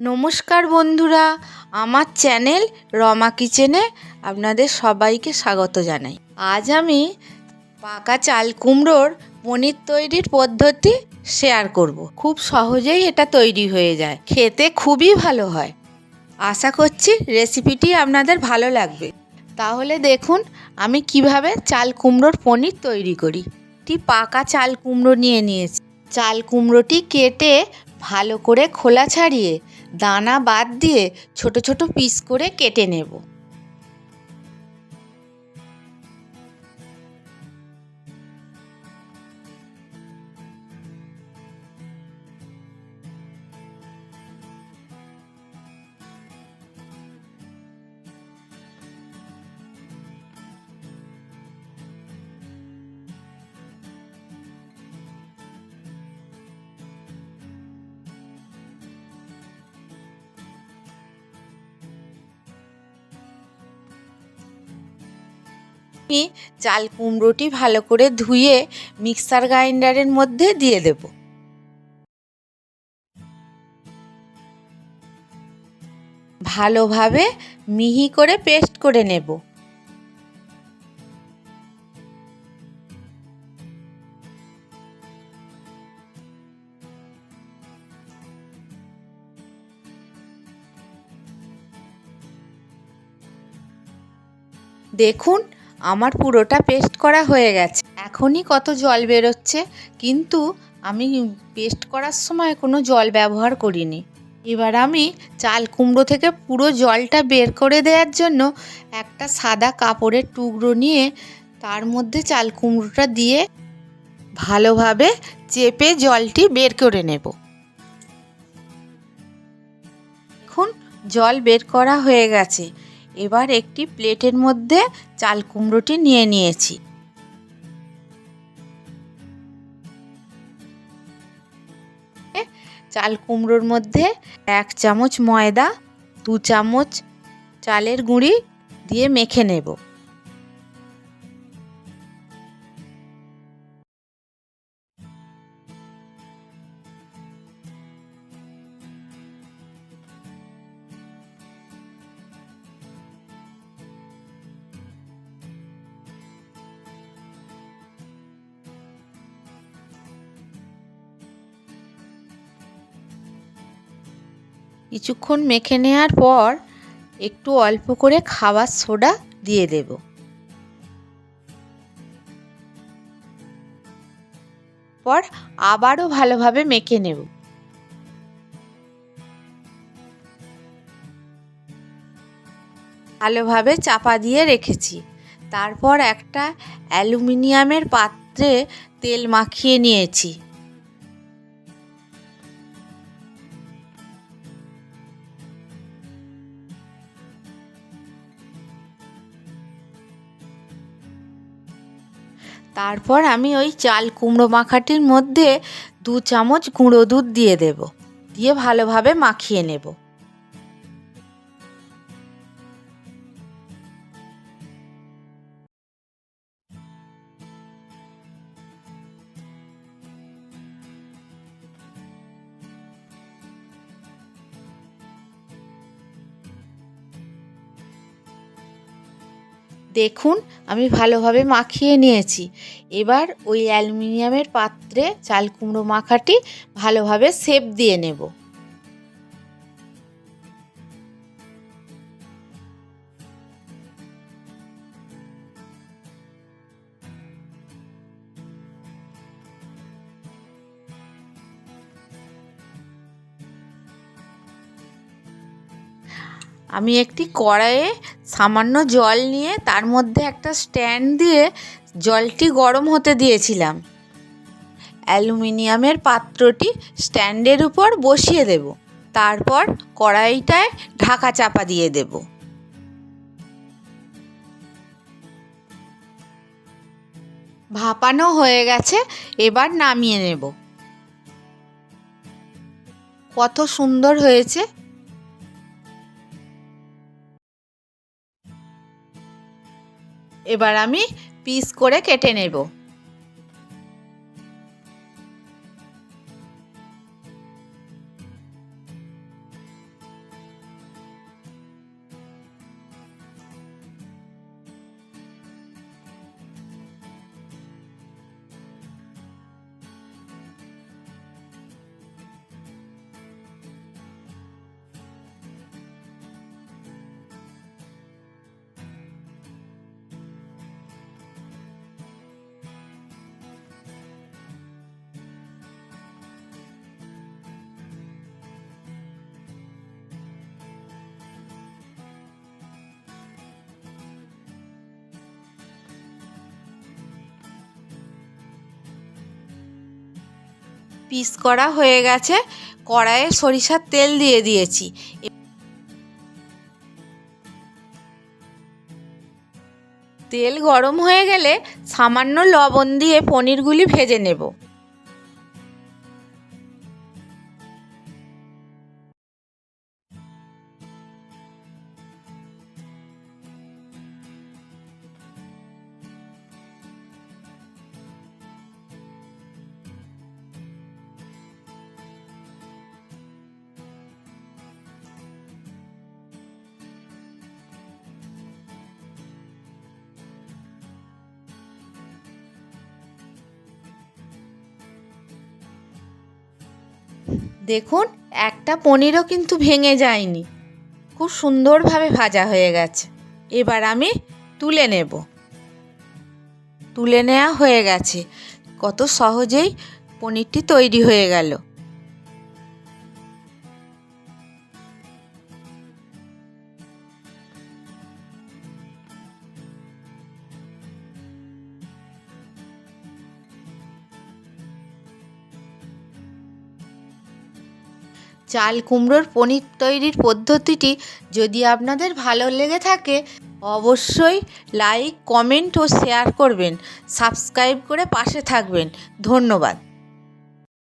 নমস্কার বন্ধুরা, আমার চ্যানেল রমা কিচেনে আপনাদের সবাইকে স্বাগত জানাই। আজ আমি পাকা চাল কুমড়োর পনির তৈরির পদ্ধতি শেয়ার করব। খুব সহজেই এটা তৈরি হয়ে যায়, খেতে খুবই ভালো হয়। আশা করছি রেসিপিটি আপনাদের ভালো লাগবে। তাহলে দেখুন আমি কীভাবে চাল কুমড়োর পনির তৈরি করি। একটি পাকা চাল কুমড়ো নিয়ে নিয়েছি। চাল কুমড়োটি কেটে ভালো করে খোলা ছাড়িয়ে দানা বাদ দিয়ে ছোট ছোট পিস করে কেটে নেব। আমি চাল কুমড়োটি ভালো করে ধুয়ে মিক্সার গ্রাইন্ডারের মধ্যে দিয়ে দেব। ভালোভাবে মিহি করে পেস্ট করে নেব। দেখুন আমার পুরোটা পেস্ট করা হয়ে গেছে। এখনই কত জল বেরোচ্ছে, কিন্তু আমি পেস্ট করার সময় কোনো জল ব্যবহার করিনি। এবার আমি চাল কুমড়ো থেকে পুরো জলটা বের করে দেওয়ার জন্য একটা সাদা কাপড়ের টুকরো নিয়ে তার মধ্যে চাল কুমড়োটা দিয়ে ভালোভাবে চেপে জলটি বের করে নেব। এখন জল বের করা হয়ে গেছে। এবার একটি প্লেটের মধ্যে চাল কুমড়োটি নিয়ে নিয়েছি। চাল কুমড়োর মধ্যে এক চামচ ময়দা, দু চামচ চালের গুঁড়ি দিয়ে মেখে নেব। কিছুক্ষণ মেখে নেওয়ার পর একটু অল্প করে খাবার সোডা দিয়ে দেব। পর আবারও ভালোভাবে মেখে নেব। ভালোভাবে চাপা দিয়ে রেখেছি। তারপর একটা অ্যালুমিনিয়ামের পাত্রে তেল মাখিয়ে নিয়েছি। তারপর আমি ওই চাল কুমড়ো মাখাটির মধ্যে দু চামচ গুঁড়ো দুধ দিয়ে দেব। দিয়ে ভালোভাবে মাখিয়ে নেব। দেখুন, আমি ভালোভাবে মাখিয়ে নিয়েছি। এবার ওই অ্যালুমিনিয়ামের পাত্রে চাল কুমড়ো মাখাটি ভালোভাবে সেপ দিয়ে নেব। আমি একটি কড়াইয়ে সামান্য জল নিয়ে তার মধ্যে একটা স্ট্যান্ড দিয়ে জলটি গরম হতে দিয়েছিলাম। অ্যালুমিনিয়ামের পাত্রটি স্ট্যান্ডের উপর বসিয়ে দেব। তারপর কড়াইটায় ঢাকা চাপা দিয়ে দেব। ভাপানো হয়ে গেছে, এবার নামিয়ে নেব। কত সুন্দর হয়েছে। এবার আমি পিস করে কেটে নেব। পিস করা হয়ে গেছে। কড়াইয়ে সরিষার তেল দিয়ে দিয়েছি। তেল গরম হয়ে গেলে সামান্য লবণ দিয়ে পনিরগুলি ভেজে নেব। দেখুন, একটা পনিরও কিন্তু ভেঙে যায়নি। খুব সুন্দরভাবে ভাজা হয়ে গেছে। এবার আমি তুলে নেব। তুলে নেওয়া হয়ে গেছে। কত সহজেই পনিরটি তৈরি হয়ে গেল। চাল কুমড়োর পনির তৈরির পদ্ধতিটি যদি আপনাদের ভালো লেগে থাকে, অবশ্যই লাইক, কমেন্ট ও শেয়ার করবেন। সাবস্ক্রাইব করে পাশে থাকবেন। ধন্যবাদ।